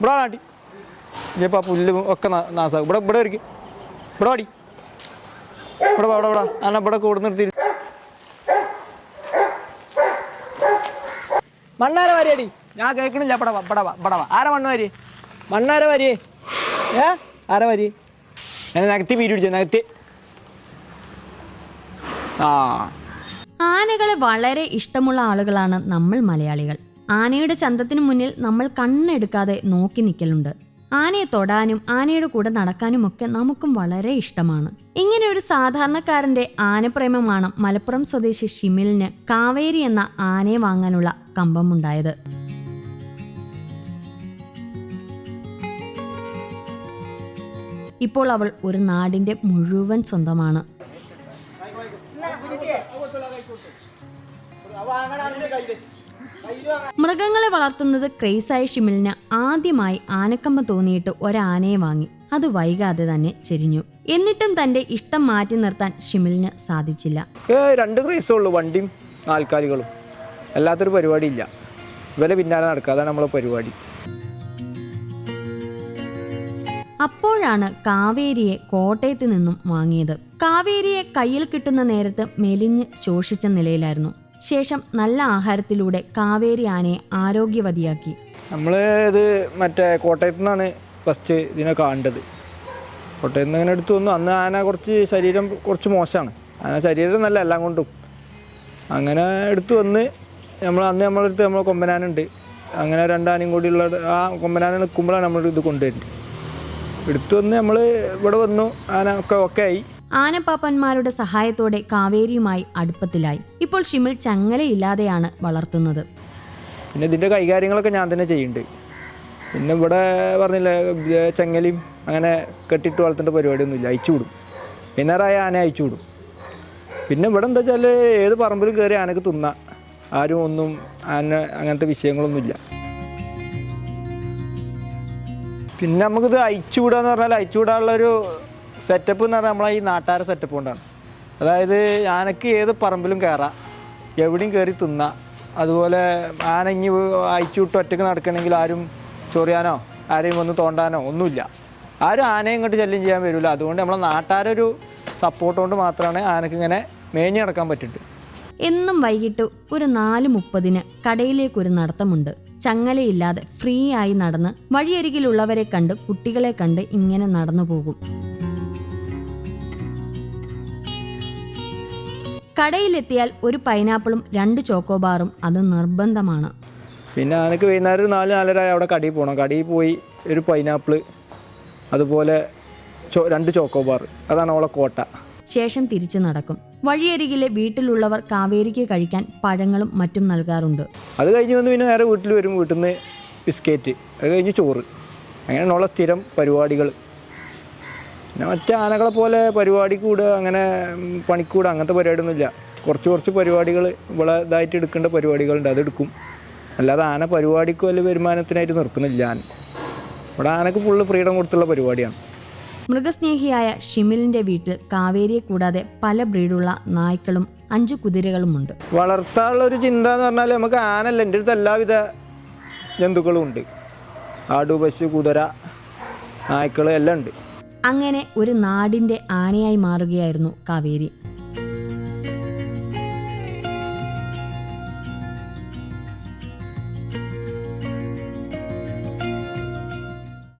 ഇവിടെ നാട്ടി ഇനിയിപ്പോൾ ആ പുല്ല് ഒക്കെ നാസാക്കും ഇവിടെ ഇവിടെ ഇരിക്കും ഇവിടെ വാടി. ഇവിടെ ഇവിടെ ഇവിടെ അന്ന ഇവിടെ കൂടെ നിർത്തി. മണ്ണാര വാരിയടി. ഞാൻ കേൾക്കണില്ല. ഇവിടെ ഇവിടെ ഇവിടെ ആരാ മണ്ണ് വാരി? മണ്ണാര വാരിയേ ഏ? ആരാ വാരി? എന്നെ നകത്തി പിടിച്ചു? നകത്തി. ആ. ആനകളെ വളരെ ഇഷ്ടമുള്ള ആളുകളാണ് നമ്മൾ മലയാളികൾ. ആനയുടെ ചന്തത്തിനു മുന്നിൽ നമ്മൾ കണ്ണെടുക്കാതെ നോക്കി നിൽക്കലുണ്ട് ആനയെ തൊടാനും ആനയുടെ കൂടെ നടക്കാനും ഒക്കെ നമുക്കും വളരെ ഇഷ്ടമാണ്. ഇങ്ങനെ ഒരു സാധാരണക്കാരന്റെ ആനപ്രേമമാണ് മലപ്പുറം സ്വദേശി ഷിമിലിന് കാവേരി എന്ന ആനയെ വാങ്ങാനുള്ള കമ്പമുണ്ടായത്. ഇപ്പോൾ അവൾ ഒരു നാടിന്റെ മുഴുവൻ സ്വന്തമാണ്. മൃഗങ്ങളെ വളർത്തുന്നത് ക്രേസായ ഷിമിലിന് ആദ്യമായി ആനക്കമ്മ തോന്നിയിട്ട് ഒരാനയെ വാങ്ങി. അത് വൈകാതെ തന്നെ ചെരിഞ്ഞു. എന്നിട്ടും തന്റെ ഇഷ്ടം മാറ്റി നിർത്താൻ ഷിമിലിന് സാധിച്ചില്ല. രണ്ട് ക്രൈസേ ഉള്ളൂ വണ്ടിയും നാൽക്കാലികളും. അല്ലാത്തൊരു പരിപാടി ഇല്ല വില പിന്നാലെ നടക്കുക അതാണ് നമ്മളെ പരിപാടി. അപ്പോഴാണ് കാവേരിയെ കോട്ടയത്ത് നിന്നും വാങ്ങിയത്. കാവേരിയെ കയ്യിൽ കിട്ടുന്ന നേരത്ത് മെലിഞ്ഞ് ശോഷിച്ച നിലയിലായിരുന്നു. ശേഷം നല്ല ആഹാരത്തിലൂടെ കാവേരി ആനയെ ആരോഗ്യവതിയാക്കി. നമ്മൾ ഇത് മറ്റേ കോട്ടയത്തു നിന്നാണ് ഫസ്റ്റ് ഇതിനെ കാണേണ്ടത്. കോട്ടയത്ത് നിന്ന് എടുത്തു വന്നു. അന്ന് ആന കുറച്ച് ശരീരം കുറച്ച് മോശമാണ്. ആന ശരീരം നല്ല എല്ലാം കൊണ്ടും. അങ്ങനെ എടുത്തു വന്ന് നമ്മൾ അന്ന് നമ്മളെടുത്ത് നമ്മൾ കൊമ്പനാനുണ്ട്. അങ്ങനെ രണ്ടാനും കൂടിയുള്ള ആ കൊമ്പനാന നിൽക്കുമ്പോഴാണ് നമ്മൾ ഇത് കൊണ്ടുവരുന്നത്. എടുത്തു വന്ന് നമ്മൾ ഇവിടെ വന്നു. ആന ഒക്കെ ഒക്കെ ആയി. ആനപ്പാപ്പന്മാരുടെ സഹായത്തോടെ കാവേരിയുമായി അടുപ്പത്തിലായി. ഇപ്പോൾ ഷിമിൽ ചങ്ങലയില്ലാതെയാണ് വളർത്തുന്നത്. പിന്നെ ഇതിന്റെ കൈകാര്യങ്ങളൊക്കെ ഞാൻ തന്നെ ചെയ്യുന്നുണ്ട്. പിന്നെ ഇവിടെ പറഞ്ഞില്ല ചങ്ങലയും അങ്ങനെ കെട്ടിട്ട് വളർത്തേണ്ട പരിപാടിയൊന്നുമില്ല. അയച്ചു വിടും. പിന്നറായ ആന അയച്ചു വിടും. പിന്നെ ഇവിടെ എന്താ വെച്ചാൽ ഏത് പറമ്പിലും കയറി ആനക്ക് തിന്ന. ആരും ഒന്നും ആന അങ്ങനത്തെ വിഷയങ്ങളൊന്നുമില്ല. പിന്നെ നമുക്കിത് അയച്ചു വിടുക പറഞ്ഞാൽ അയച്ചു വിടാനുള്ളൊരു സെറ്റപ്പ് എന്ന് പറഞ്ഞാൽ നമ്മളെ ഈ നാട്ടാര സെറ്റപ്പ് കൊണ്ടാണ്. അതായത് ആനക്ക് ഏത് പറമ്പിലും കയറാം എവിടെയും കയറി തിന്നാം. അതുപോലെ ആന ഇനി അയച്ചു വിട്ട് ഒറ്റയ്ക്ക് നടക്കണമെങ്കിൽ ആരും ചൊറിയാനോ ആരെയും വന്ന് തോണ്ടാനോ ഒന്നുമില്ല. ആരും ആനയെ ഇങ്ങോട്ട് ശല്യം ചെയ്യാൻ വരില്ല അതുകൊണ്ട് നമ്മളെ നാട്ടാരൊരു സപ്പോർട്ട് കൊണ്ട് മാത്രമാണ് ആനക്ക് ഇങ്ങനെ മേഞ്ഞു നടക്കാൻ പറ്റുന്നത് എന്നും വൈകിട്ട് ഒരു നാല് മുപ്പതിന് കടയിലേക്കൊരു നടത്തമുണ്ട്. ചങ്ങലയില്ലാതെ ഫ്രീ ആയി നടന്ന് വഴിയരികിലുള്ളവരെ കണ്ട് കുട്ടികളെ കണ്ട് ഇങ്ങനെ നടന്നു പോകും. കടയിലെത്തിയാൽ ഒരു പൈനാപ്പിളും രണ്ട് ചോക്കോബാറും അത് നിർബന്ധമാണ്. പിന്നെ എനിക്ക് വൈകുന്നേരം ഒരു നാല് നാലര അവിടെ കടയിൽ പോകണം കടയിൽ പോയി ഒരു പൈനാപ്പിൾ അതുപോലെ രണ്ട് ചോക്കോബാർ അതാണ് അവളെ കോട്ട. ശേഷം തിരിച്ചു നടക്കും. വഴിയരികിലെ വീട്ടിലുള്ളവർ കാവേരിക്ക് കഴിക്കാൻ പഴങ്ങളും മറ്റും നൽകാറുണ്ട്. അത് കഴിഞ്ഞ് വന്ന് പിന്നെ നേരെ വീട്ടിൽ വരും. വീട്ടിൽ നിന്ന് ബിസ്ക്കറ്റ് അത് കഴിഞ്ഞ് ചോറ്. അങ്ങനെയുള്ള സ്ഥിരം പരിപാടികൾ പിന്നെ മറ്റേ ആനകളെ പോലെ പരിപാടി കൂടുക അങ്ങനെ പണിക്കൂടുക അങ്ങനത്തെ പരിപാടിയൊന്നുമില്ല. കുറച്ച് കുറച്ച് പരിപാടികൾ ഇവിടെ ഇതായിട്ട് എടുക്കേണ്ട പരിപാടികളുണ്ട് അതെടുക്കും അല്ലാതെ ആന പരിപാടിക്കോ അല്ലെങ്കിൽ വരുമാനത്തിനായിട്ട് നിർത്തുന്നില്ല ആന. ഇവിടെ ആനക്ക് ഫുള്ള് ഫ്രീഡം കൊടുത്തുള്ള പരിപാടിയാണ്. മൃഗസ്നേഹിയായ ഷിമിലിന്റെ വീട്ടിൽ കാവേരിയെ കൂടാതെ പല ബ്രീഡുള്ള നായ്ക്കളും അഞ്ചു കുതിരകളുമുണ്ട്. വളർത്താനുള്ള ഒരു ചിന്ത എന്ന് പറഞ്ഞാൽ നമുക്ക് ആനല്ല എന്റെ അടുത്ത് എല്ലാവിധ ജന്തുക്കളും ഉണ്ട്. ആടു പശു കുതിര നായ്ക്കൾ എല്ലാം ഉണ്ട്. അങ്ങനെ ഒരു നാടിന്റെ ആനയായി മാറുകയായിരുന്നു കാവേരി.